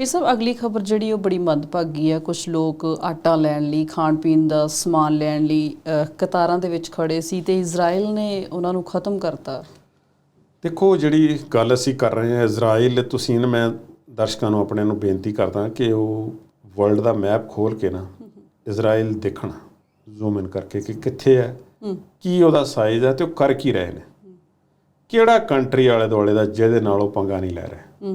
ਇਹ ਸਭ ਅਗਲੀ ਖਬਰ ਜਿਹੜੀ ਉਹ ਬੜੀ ਮੰਦਭਾਗੀ ਹੈ ਕੁਝ ਲੋਕ ਆਟਾ ਲੈਣ ਲਈ ਖਾਣ ਪੀਣ ਦਾ ਸਮਾਨ ਲੈਣ ਲਈ ਕਤਾਰਾਂ ਦੇ ਵਿੱਚ ਖੜੇ ਸੀ ਤੇ ਇਜ਼ਰਾਈਲ ਨੇ ਉਹਨਾਂ ਨੂੰ ਖਤਮ ਕਰਤਾ। ਦੇਖੋ ਜਿਹੜੀ ਗੱਲ ਅਸੀਂ ਕਰ ਰਹੇ ਹਾਂ ਇਜ਼ਰਾਈਲ ਤੁਸੀਂ ਨਾ ਮੈਂ ਦਰਸ਼ਕਾਂ ਨੂੰ ਆਪਣੇ ਨੂੰ ਬੇਨਤੀ ਕਰਦਾ ਕਿ ਉਹ ਵਰਲਡ ਦਾ ਮੈਪ ਖੋਲ ਕੇ ਨਾ ਇਜ਼ਰਾਈਲ ਦੇਖਣ ਜ਼ੂਮ ਇਨ ਕਰਕੇ ਕਿ ਕਿੱਥੇ ਹੈ ਕੀ ਉਹਦਾ ਸਾਈਜ਼ ਹੈ ਤੇ ਉਹ ਕਰ ਕੀ ਰਹੇ ਨੇ। ਕਿਹੜਾ ਕੰਟਰੀ ਵਾਲੇ ਦੁਆਲੇ ਦਾ ਜਿਹਦੇ ਨਾਲ ਉਹ ਪੰਗਾ ਨਹੀਂ ਲੈ ਰਿਹਾ।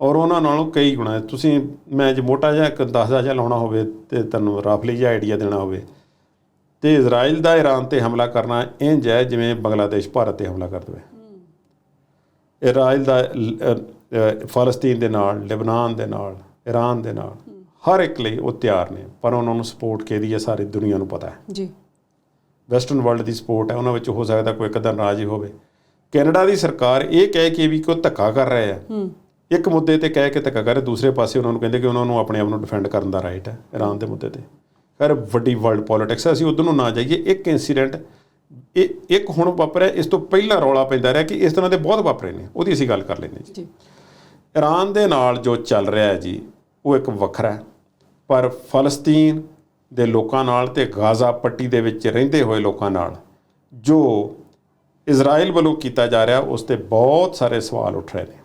ਔਰ ਉਹਨਾਂ ਨਾਲੋਂ ਕਈ ਗੁਣਾ। ਤੁਸੀਂ ਮੈਂ ਜੇ ਮੋਟਾ ਜਿਹਾ ਇੱਕ ਅੰਦਾਜ਼ਾ ਜਿਹਾ ਲਾਉਣਾ ਹੋਵੇ ਤੇ ਤੁਹਾਨੂੰ ਰਫਲੀ ਜਿਹਾ ਆਈਡੀਆ ਦੇਣਾ ਹੋਵੇ। ਤੇ ਇਜ਼ਰਾਈਲ ਦਾ ਈਰਾਨ ਤੇ ਹਮਲਾ ਕਰਨਾ ਇੰਜ ਹੈ ਜਿਵੇਂ ਬੰਗਲਾਦੇਸ਼ ਭਾਰਤ ਤੇ ਹਮਲਾ ਕਰ ਦੇਵੇ। ਇਜ਼ਰਾਈਲ ਦਾ ਫਲਸਤੀਨ ਦੇ ਨਾਲ ਲਿਬਨਾਨ ਦੇ ਨਾਲ ਈਰਾਨ ਦੇ ਨਾਲ ਹਰ ਇੱਕ ਲਈ ਉਹ ਤਿਆਰ ਨੇ ਪਰ ਉਹਨਾਂ ਨੂੰ ਸਪੋਰਟ ਕਿਹਦੀ ਹੈ? ਸਾਰੀ ਦੁਨੀਆ ਨੂੰ ਪਤਾ ਹੈ। ਜੀ। ਵੈਸਟਰਨ ਵਰਲਡ ਦੀ ਸਪੋਰਟ ਹੈ ਉਹਨਾਂ ਵਿੱਚ ਹੋ ਸਕਦਾ ਕੋਈ ਇੱਕ ਹੀ ਹੋਵੇ। ਕੈਨੇਡਾ ਦੀ ਸਰਕਾਰ ਇਹ ਕਹਿ ਕੇ ਵੀ ਕੋਈ ਧੱਕਾ ਕਰ ਰਹੇ ਆ ਹੂੰ। ਇੱਕ ਮੁੱਦੇ ਤੇ ਕਹਿ ਕੇ ਧੱਕਾ ਕਰ ਦੂਸਰੇ ਪਾਸੇ ਉਹਨਾਂ ਨੂੰ ਕਹਿੰਦੇ ਕਿ ਉਹਨਾਂ ਨੂੰ ਆਪਣੇ ਆਪ ਨੂੰ ਡਿਫੈਂਡ ਕਰਨ ਦਾ ਰਾਈਟ ਹੈ ਇਰਾਨ ਦੇ ਮੁੱਦੇ ਤੇ। ਖੈਰ ਵੱਡੀ ਵਰਲਡ ਪੋਲਿਟਿਕਸ ਹੈ ਅਸੀਂ ਉਧਰ ਨੂੰ ਨਾ ਜਾਈਏ। ਇੱਕ ਇਨਸੀਡੈਂਟ ਇਹ ਇੱਕ ਹੁਣ ਵਾਪਰਿਆ ਇਸ ਤੋਂ ਪਹਿਲਾਂ ਰੌਲਾ ਪੈਂਦਾ ਰਿਹਾ ਕਿ ਇਸ ਤਰ੍ਹਾਂ ਦੇ ਬਹੁਤ ਵਾਪਰੇ ਨੇ। ਉਹਦੀ ਅਸੀਂ ਗੱਲ ਕਰ ਲੈਂਦੇ ਜੀ। ਜੀ। ਇਰਾਨ ਦੇ ਨਾਲ ਜੋ ਚੱਲ ਰਿਹਾ ਹੈ ਜੀ ਉਹ ਇੱਕ ਵੱਖਰਾ ਹੈ। ਪਰ ਫਲਸਤੀਨ ਦੇ ਲੋਕਾਂ ਨਾਲ ਤੇ ਗਾਜ਼ਾ ਪੱਟੀ ਦੇ ਵਿੱਚ ਰਹਿੰਦੇ ਹੋਏ ਲੋਕਾਂ ਨਾਲ ਜੋ ਇਜ਼ਰਾਈਲ ਵੱਲੋਂ ਕੀਤਾ ਜਾ ਰਿਹਾ ਉਸ ਤੇ ਬਹੁਤ ਸਾਰੇ ਸਵਾਲ ਉੱਠ ਰਹੇ ਨੇ।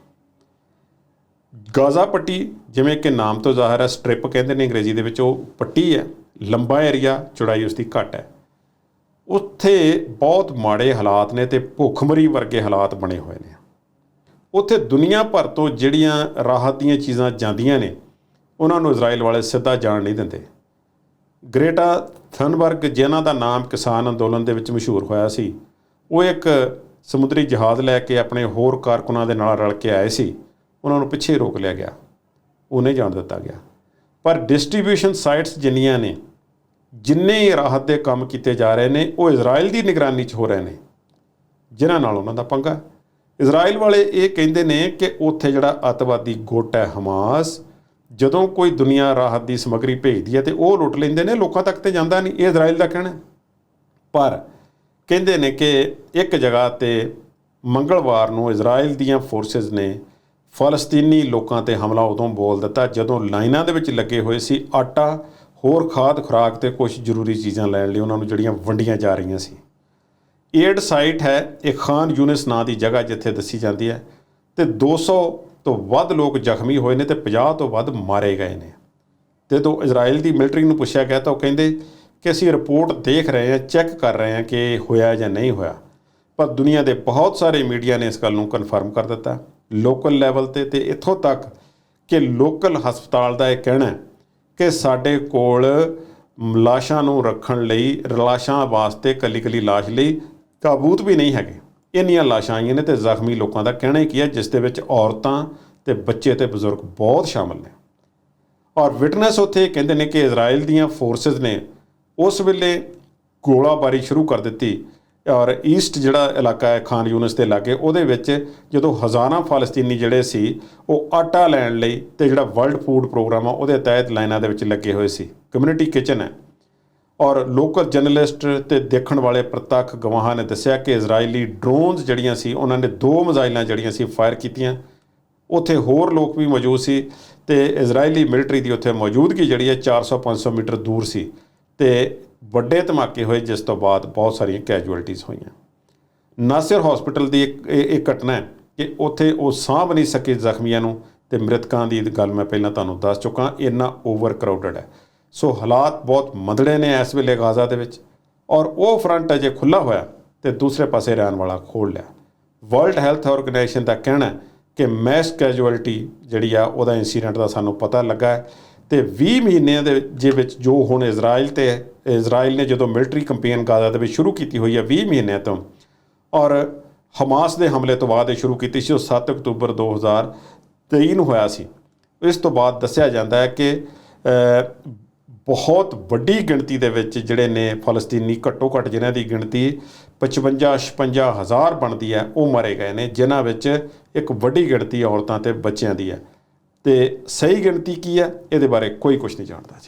ਗਾਜ਼ਾ ਪੱਟੀ, ਜਿਵੇਂ ਕਿ ਨਾਮ ਤੋਂ ਜ਼ਾਹਰ ਹੈ, ਸਟ੍ਰਿਪ ਕਹਿੰਦੇ ਨੇ ਅੰਗਰੇਜ਼ੀ ਦੇ ਵਿੱਚ, ਉਹ ਪੱਟੀ ਹੈ, ਲੰਬਾ ਏਰੀਆ, ਚੌੜਾਈ ਉਸ ਦੀ ਘੱਟ ਹੈ। ਉੱਥੇ ਬਹੁਤ ਮਾੜੇ ਹਾਲਾਤ ਨੇ ਤੇ ਭੁੱਖਮਰੀ ਵਰਗੇ ਹਾਲਾਤ ਬਣੇ ਹੋਏ ਨੇ। ਉੱਥੇ ਦੁਨੀਆ ਭਰ ਤੋਂ ਜਿਹੜੀਆਂ ਰਾਹਤ ਦੀਆਂ ਚੀਜ਼ਾਂ ਜਾਂਦੀਆਂ ਨੇ, ਉਹਨਾਂ ਨੂੰ ਇਜ਼ਰਾਈਲ ਵਾਲੇ ਸਿੱਧਾ ਜਾਣ ਨਹੀਂ ਦਿੰਦੇ। ਗ੍ਰੇਟਾ ਥਨਬਰਗ ਜਿਨ੍ਹਾਂ ਦਾ ਨਾਮ ਕਿਸਾਨ ਅੰਦੋਲਨ ਦੇ ਵਿੱਚ ਮਸ਼ਹੂਰ ਹੋਇਆ ਸੀ, ਉਹ ਇੱਕ ਸਮੁੰਦਰੀ ਜਹਾਜ਼ ਲੈ ਕੇ ਆਪਣੇ ਹੋਰ ਕਾਰਕੁਨਾਂ ਦੇ ਨਾਲ ਰਲ ਕੇ ਆਏ ਸੀ। ਉਹਨਾਂ ਨੂੰ ਪਿੱਛੇ ਰੋਕ ਲਿਆ ਗਿਆ। ਉਹ ਨਹੀਂ ਜਾਣ ਦਿੱਤਾ ਗਿਆ। ਪਰ ਡਿਸਟ੍ਰੀਬਿਊਸ਼ਨ ਸਾਈਟਸ ਜਿੰਨੀਆਂ ਨੇ, ਜਿੰਨੇ ਹੀ ਰਾਹਤ ਦੇ ਕੰਮ ਕੀਤੇ ਜਾ ਰਹੇ ਨੇ, ਉਹ ਇਜ਼ਰਾਈਲ ਦੀ ਨਿਗਰਾਨੀ 'ਚ ਹੋ ਰਹੇ ਨੇ, ਜਿਨ੍ਹਾਂ ਨਾਲ ਉਹਨਾਂ ਦਾ ਪੰਗਾ ਇਜ਼ਰਾਈਲ ਵਾਲੇ ਇਹ ਕਹਿੰਦੇ ਨੇ ਕਿ ਉੱਥੇ ਜਿਹੜਾ ਅੱਤਵਾਦੀ ਗੁੱਟ ਹੈ ਹਮਾਸ, ਜਦੋਂ ਕੋਈ ਦੁਨੀਆ ਰਾਹਤ ਦੀ ਸਮੱਗਰੀ ਭੇਜਦੀ ਹੈ ਤੇ ਉਹ ਲੁੱਟ ਲੈਂਦੇ ਨੇ, ਲੋਕਾਂ ਤੱਕ ਤੇ ਜਾਂਦਾ ਨਹੀਂ। ਇਹ ਇਜ਼ਰਾਈਲ ਦਾ ਕਹਿਣਾ ਪਰ ਕਹਿੰਦੇ ਨੇ ਕਿ ਇੱਕ ਜਗ੍ਹਾ ਤੇ ਮੰਗਲਵਾਰ ਨੂੰ ਇਜ਼ਰਾਈਲ ਦੀਆਂ ਫੋਰਸਸ ਨੇ ਫਲਸਤੀਨੀ ਲੋਕਾਂ ਤੇ ਹਮਲਾ ਉਦੋਂ ਬੋਲ ਦਿੱਤਾ ਜਦੋਂ ਲਾਈਨਾਂ ਦੇ ਵਿੱਚ ਲੱਗੇ ਹੋਏ ਸੀ ਆਟਾ, ਹੋਰ ਖਾਦ, ਖੁਰਾਕ ਤੇ ਕੁਝ ਜ਼ਰੂਰੀ ਚੀਜ਼ਾਂ ਲੈਣ ਲਈ ਉਹਨਾਂ ਨੂੰ ਜਿਹੜੀਆਂ ਵੰਡੀਆਂ ਜਾ ਰਹੀਆਂ ਸੀ। ਏਡ ਸਾਈਟ ਹੈ, ਇਹ ਖਾਨ ਯੂਨਿਸ ਨਾਂ ਦੀ ਜਗ੍ਹਾ ਜਿੱਥੇ ਦੱਸੀ ਜਾਂਦੀ ਹੈ ਤੇ 200 ਤੋਂ ਵੱਧ ਲੋਕ ਜ਼ਖਮੀ ਹੋਏ ਨੇ ਤੇ 50 ਤੋਂ ਵੱਧ ਮਾਰੇ ਗਏ ਨੇ। ਤੇ ਤੋਂ ਇਜ਼ਰਾਈਲ ਦੀ ਮਿਲਟਰੀ ਨੂੰ ਪੁੱਛਿਆ ਗਿਆ ਤਾਂ ਉਹ ਕਹਿੰਦੇ ਕਿ ਅਸੀਂ ਰਿਪੋਰਟ ਦੇਖ ਰਹੇ ਹਾਂ, ਚੈੱਕ ਕਰ ਰਹੇ ਹਾਂ ਕਿ ਹੋਇਆ ਜਾਂ ਨਹੀਂ ਹੋਇਆ। ਪਰ ਦੁਨੀਆ ਦੇ ਬਹੁਤ ਸਾਰੇ ਮੀਡੀਆ ਨੇ ਇਸ ਗੱਲ ਨੂੰ ਕਨਫਰਮ ਕਰ ਦਿੱਤਾ। ਲੋਕਲ ਲੈਵਲ ਤੇ ਤੇ ਇੱਥੋਂ ਤੱਕ ਕਿ ਲੋਕਲ ਹਸਪਤਾਲ ਦਾ ਇਹ ਕਹਿਣਾ ਹੈ ਕਿ ਸਾਡੇ ਕੋਲ ਲਾਸ਼ਾਂ ਨੂੰ ਰੱਖਣ ਲਈ, ਲਾਸ਼ਾਂ ਵਾਸਤੇ ਕੱਲੀ ਕੱਲੀ ਲਾਸ਼ ਲਈ ਕਾਬੂਤ ਵੀ ਨਹੀਂ ਹੈਗੇ। ਇੰਨੀਆਂ ਲਾਸ਼ਾਂ ਆਈਆਂ ਨੇ ਤੇ ਜ਼ਖਮੀ ਲੋਕਾਂ ਦਾ ਕਹਿਣਾ ਹੀ ਕੀ ਹੈ, ਜਿਸ ਦੇ ਵਿੱਚ ਔਰਤਾਂ ਤੇ ਬੱਚੇ ਤੇ ਬਜ਼ੁਰਗ ਬਹੁਤ ਸ਼ਾਮਲ ਨੇ। ਔਰ ਵਿਟਨੈਸ ਉੱਥੇ ਕਹਿੰਦੇ ਨੇ ਕਿ ਇਜ਼ਰਾਈਲ ਦੀਆਂ ਫੋਰਸਸ ਨੇ ਉਸ ਵੇਲੇ ਗੋਲਾਬਾਰੀ ਸ਼ੁਰੂ ਕਰ ਦਿੱਤੀ ਔਰ ਈਸਟ ਜਿਹੜਾ ਇਲਾਕਾ ਹੈ ਖਾਨ ਯੂਨਸ ਦੇ ਇਲਾਕੇ ਉਹਦੇ ਵਿੱਚ ਜਦੋਂ ਹਜ਼ਾਰਾਂ ਫਲਸਤੀਨੀ ਜਿਹੜੇ ਸੀ, ਉਹ ਆਟਾ ਲੈਣ ਲਈ ਤੇ ਜਿਹੜਾ ਵਰਲਡ ਫੂਡ ਪ੍ਰੋਗਰਾਮ ਆ, ਉਹਦੇ ਤਹਿਤ ਲਾਈਨਾਂ ਦੇ ਵਿੱਚ ਲੱਗੇ ਹੋਏ ਸੀ। ਕਮਿਊਨਿਟੀ ਕਿਚਨ ਹੈ। ਔਰ ਲੋਕਲ ਜਰਨਲਿਸਟ ਤੇ ਦੇਖਣ ਵਾਲੇ ਪ੍ਰਤੱਖ ਗਵਾਹਾਂ ਨੇ ਦੱਸਿਆ ਕਿ ਇਜ਼ਰਾਈਲੀ ਡਰੋਨਸ ਜਿਹੜੀਆਂ ਸੀ, ਉਹਨਾਂ ਨੇ ਦੋ ਮਿਜ਼ਾਈਲਾਂ ਜਿਹੜੀਆਂ ਸੀ ਫਾਇਰ ਕੀਤੀਆਂ। ਉੱਥੇ ਹੋਰ ਲੋਕ ਵੀ ਮੌਜੂਦ ਸੀ ਤੇ ਇਜ਼ਰਾਈਲੀ ਮਿਲਟਰੀ ਦੀ ਉੱਥੇ ਮੌਜੂਦਗੀ ਜਿਹੜੀ ਹੈ 400-500 ਮੀਟਰ ਦੂਰ ਸੀ। ਤੇ ਵੱਡੇ ਧਮਾਕੇ ਹੋਏ ਜਿਸ ਤੋਂ ਬਾਅਦ ਬਹੁਤ ਸਾਰੀਆਂ ਕੈਜੂਅਲਟੀਆਂ ਹੋਈਆਂ। ਨਾਸਿਰ ਹਸਪੀਟਲ ਦੀ ਇੱਕ ਇਹ ਇਹ ਘਟਨਾ ਹੈ ਕਿ ਉੱਥੇ ਉਹ ਸਾਂਭ ਨਹੀਂ ਸਕੇ ਜ਼ਖਮੀਆਂ ਨੂੰ ਤੇ ਮ੍ਰਿਤਕਾਂ ਦੀ ਗੱਲ ਮੈਂ ਪਹਿਲਾਂ ਤੁਹਾਨੂੰ ਦੱਸ ਚੁੱਕਾ, ਇੰਨਾ ਓਵਰ ਕਰਾਊਡਡ ਹੈ। ਸੋ ਹਾਲਾਤ ਬਹੁਤ ਮੰਦੜੇ ਨੇ ਇਸ ਵੇਲੇ ਗਾਜ਼ਾ ਦੇ ਵਿੱਚ ਔਰ ਉਹ ਫਰੰਟ ਅਜੇ ਖੁੱਲਾ ਹੋਇਆ ਤੇ ਦੂਸਰੇ ਪਾਸੇ ਰਹਿਣ ਵਾਲਾ ਖੋਲ ਲਿਆ। ਵਰਲਡ ਹੈਲਥ ਆਰਗੇਨਾਈਜੇਸ਼ਨ ਦਾ ਕਹਿਣਾ ਹੈ ਕਿ ਮੈਸ ਕੈਜੂਅਲਟੀ ਜਿਹੜੀ ਆ, ਉਹਦਾ ਇਨਸੀਡੈਂਟ ਦਾ ਸਾਨੂੰ ਪਤਾ ਲੱਗਾ ਹੈ। ਤੇ 20 ਮਹੀਨਿਆਂ ਦੇ ਜੇ ਵਿੱਚ ਜੋ ਹੁਣ ਇਜ਼ਰਾਈਲ ਤੇ ਇਜ਼ਰਾਈਲ ਨੇ ਜਦੋਂ ਮਿਲਟਰੀ ਕੰਪੇਨ ਗਾਜ਼ਾ ਦੇ ਵਿੱਚ ਸ਼ੁਰੂ ਕੀਤੀ ਹੋਈ ਹੈ 20 ਮਹੀਨਿਆਂ ਤੋਂ, ਔਰ ਹਮਾਸ ਦੇ ਹਮਲੇ ਤੋਂ ਬਾਅਦ ਇਹ ਸ਼ੁਰੂ ਕੀਤੀ ਸੀ, ਉਹ 7 ਅਕਤੂਬਰ 2023 ਨੂੰ ਹੋਇਆ ਸੀ। ਇਸ ਤੋਂ ਬਾਅਦ ਦੱਸਿਆ ਜਾਂਦਾ ਹੈ ਕਿ ਬਹੁਤ ਵੱਡੀ ਗਿਣਤੀ ਦੇ ਵਿੱਚ ਜਿਹੜੇ ਨੇ ਫਲਸਤੀਨੀ ਘੱਟੋ ਘੱਟ ਜਿਨ੍ਹਾਂ ਦੀ ਗਿਣਤੀ 55 56 ਹਜ਼ਾਰ ਬਣਦੀ ਹੈ, ਉਹ ਮਾਰੇ ਗਏ ਨੇ, ਜਿਨ੍ਹਾਂ ਵਿੱਚ ਇੱਕ ਵੱਡੀ ਗਿਣਤੀ ਔਰਤਾਂ ਤੇ ਬੱਚਿਆਂ ਦੀ ਹੈ। ਤੇ ਸਹੀ ਗਿਣਤੀ ਕੀ ਹੈ? ਇਹਦੇ ਬਾਰੇ ਕੋਈ ਕੁਝ ਨਹੀਂ ਜਾਣਦਾ ਜੀ।